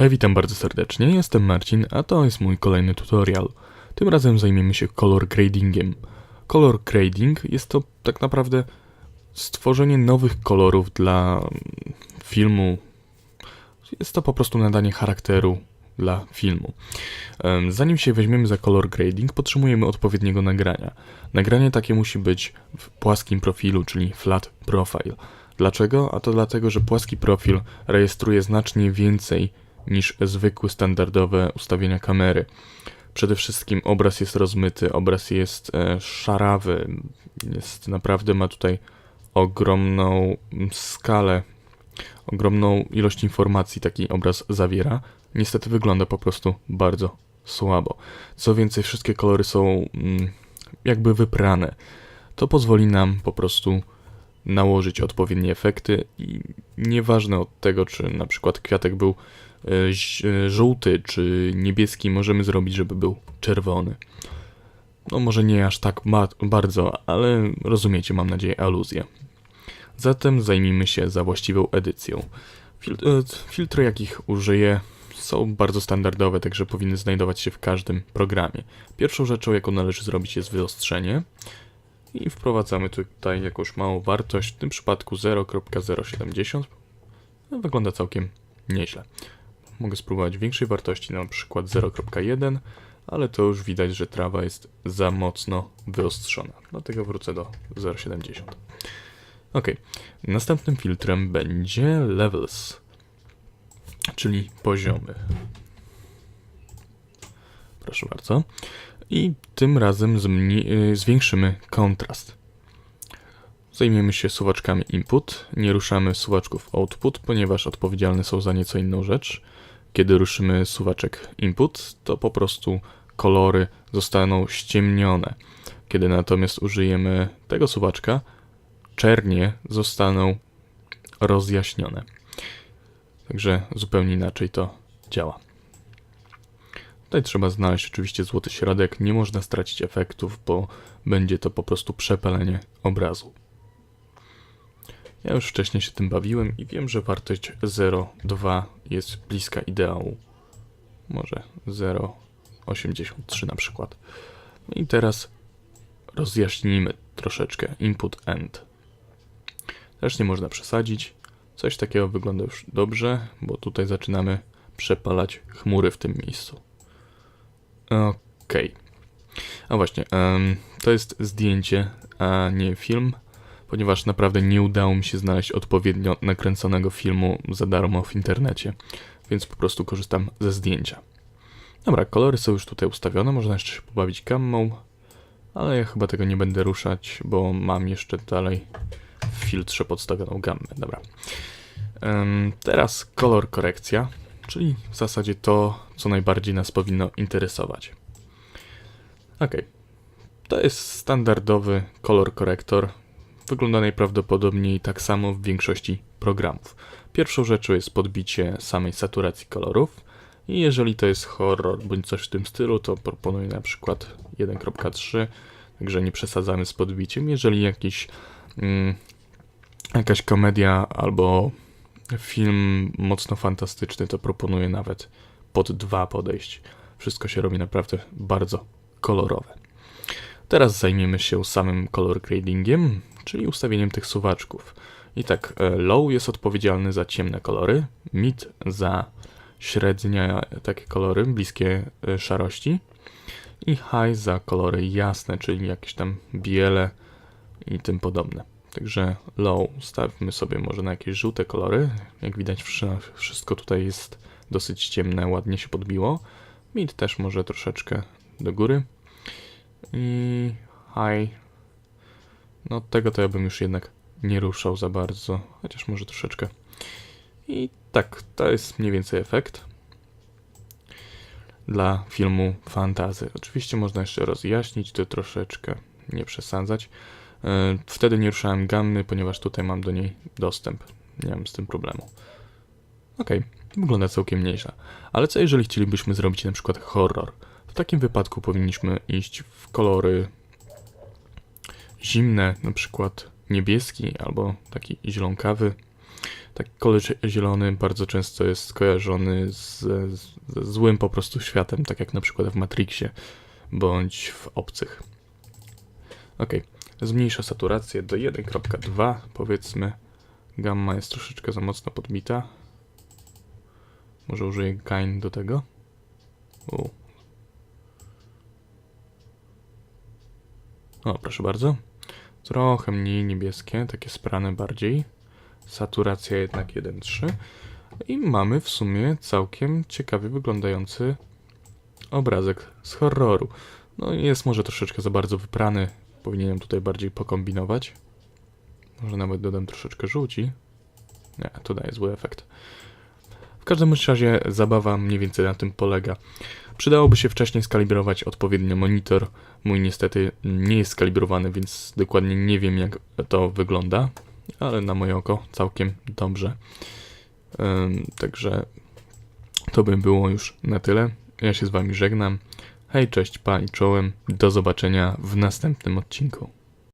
Hej, witam bardzo serdecznie, jestem Marcin, a to jest mój kolejny tutorial. Tym razem zajmiemy się color gradingiem. Color grading jest to tak naprawdę stworzenie nowych kolorów dla mm, filmu. Jest to po prostu nadanie charakteru dla filmu. Zanim się weźmiemy za color grading, potrzebujemy odpowiedniego nagrania. Nagranie takie musi być w płaskim profilu, czyli flat profile. Dlaczego? A to dlatego, że płaski profil rejestruje znacznie więcej niż zwykłe standardowe ustawienia kamery. Przede wszystkim obraz jest rozmyty, obraz jest e, szarawy, jest naprawdę ma tutaj ogromną mm, skalę, ogromną ilość informacji taki obraz zawiera. Niestety wygląda po prostu bardzo słabo. Co więcej, wszystkie kolory są mm, jakby wyprane. To pozwoli nam po prostu nałożyć odpowiednie efekty i nieważne od tego, czy na przykład kwiatek był e, e, żółty czy niebieski, możemy zrobić, żeby był czerwony. No może nie aż tak bardzo, ale rozumiecie, mam nadzieję, aluzję. Zatem zajmijmy się za właściwą edycją. E, filtry, jakich użyję, są bardzo standardowe, także powinny znajdować się w każdym programie. Pierwszą rzeczą, jaką należy zrobić, jest wyostrzenie. I wprowadzamy tutaj jakąś małą wartość, w tym przypadku 0.070. No, wygląda całkiem nieźle. Mogę spróbować większej wartości, na przykład 0.1, ale to już widać, że trawa jest za mocno wyostrzona. Dlatego wrócę do 0.70. Ok, następnym filtrem będzie levels, czyli poziomy. Proszę bardzo. I tym razem y, zwiększymy kontrast. Zajmiemy się suwaczkami input. Nie ruszamy suwaczków output, ponieważ odpowiedzialne są za nieco inną rzecz. Kiedy ruszymy suwaczek input, to po prostu kolory zostaną ściemnione. Kiedy natomiast użyjemy tego suwaczka, czernie zostaną rozjaśnione. Także zupełnie inaczej to działa. Tutaj trzeba znaleźć oczywiście złoty środek. Nie można stracić efektów, bo będzie to po prostu przepalenie obrazu. Ja już wcześniej się tym bawiłem i wiem, że wartość 0,2 jest bliska ideału. Może 0,83 na przykład. No I teraz rozjaśnijmy troszeczkę input end. Też nie można przesadzić. Coś takiego wygląda już dobrze, bo tutaj zaczynamy przepalać chmury w tym miejscu. Okej. A właśnie, em, to jest zdjęcie, a nie film, ponieważ naprawdę nie udało mi się znaleźć odpowiednio nakręconego filmu za darmo w internecie, więc po prostu korzystam ze zdjęcia. Dobra, kolory są już tutaj ustawione, można jeszcze się pobawić gammą, ale ja chyba tego nie będę ruszać, bo mam jeszcze dalej w filtrze podstawioną gammę. Dobra. Em, teraz kolor korekcja, czyli w zasadzie to, co najbardziej nas powinno interesować. Ok. To jest standardowy kolor korektor. Wygląda najprawdopodobniej tak samo w większości programów. Pierwszą rzeczą jest podbicie samej saturacji kolorów. I jeżeli to jest horror bądź coś w tym stylu, to proponuję na przykład 1.3, także nie przesadzamy z podbiciem. Jeżeli jakiś, mm, jakaś komedia albo film mocno fantastyczny, to proponuję nawet pod dwa podejść. Wszystko się robi naprawdę bardzo kolorowe. Teraz zajmiemy się samym color gradingiem, czyli ustawieniem tych suwaczków. I tak, e, low jest odpowiedzialny za ciemne kolory, mid za średnie takie kolory, bliskie e, szarości i high za kolory jasne, czyli jakieś tam biele i tym podobne. Także low stawmy sobie może na jakieś żółte kolory. Jak widać wszy- wszystko tutaj jest dosyć ciemne, ładnie się podbiło. Mid też może troszeczkę do góry. I high. No tego to ja bym już jednak nie ruszał za bardzo, chociaż może troszeczkę. I tak, to jest mniej więcej efekt dla filmu fantazy. Oczywiście można jeszcze rozjaśnić to troszeczkę, nie przesadzać. E, Wtedy nie ruszałem gammy, ponieważ tutaj mam do niej dostęp. Nie mam z tym problemu. Okej, wygląda całkiem nieźle. Ale co jeżeli chcielibyśmy zrobić na przykład horror? W takim wypadku powinniśmy iść w kolory zimne, na przykład niebieski albo taki zielonkawy. Taki kolor zielony bardzo często jest skojarzony z, ze złym po prostu światem, tak jak na przykład w Matrixie bądź w Obcych. Ok, zmniejszę saturację do 1.2 powiedzmy. Gamma jest troszeczkę za mocno podbita. Może użyję gain do tego? U. O, proszę bardzo. Trochę mniej niebieskie, takie sprane bardziej. Saturacja jednak 1.3. I mamy w sumie całkiem ciekawie wyglądający obrazek z horroru. No jest może troszeczkę za bardzo wyprany. Powinienem tutaj bardziej pokombinować. Może nawet dodam troszeczkę żółci. Nie, to daje zły efekt. W każdym razie zabawa mniej więcej na tym polega. Przydałoby się wcześniej skalibrować odpowiednio monitor. Mój niestety nie jest skalibrowany, więc dokładnie nie wiem jak to wygląda, ale na moje oko całkiem dobrze. Ym, także to by było już na tyle. Ja się z wami żegnam. Hej, cześć, pa i czołem. Do zobaczenia w następnym odcinku.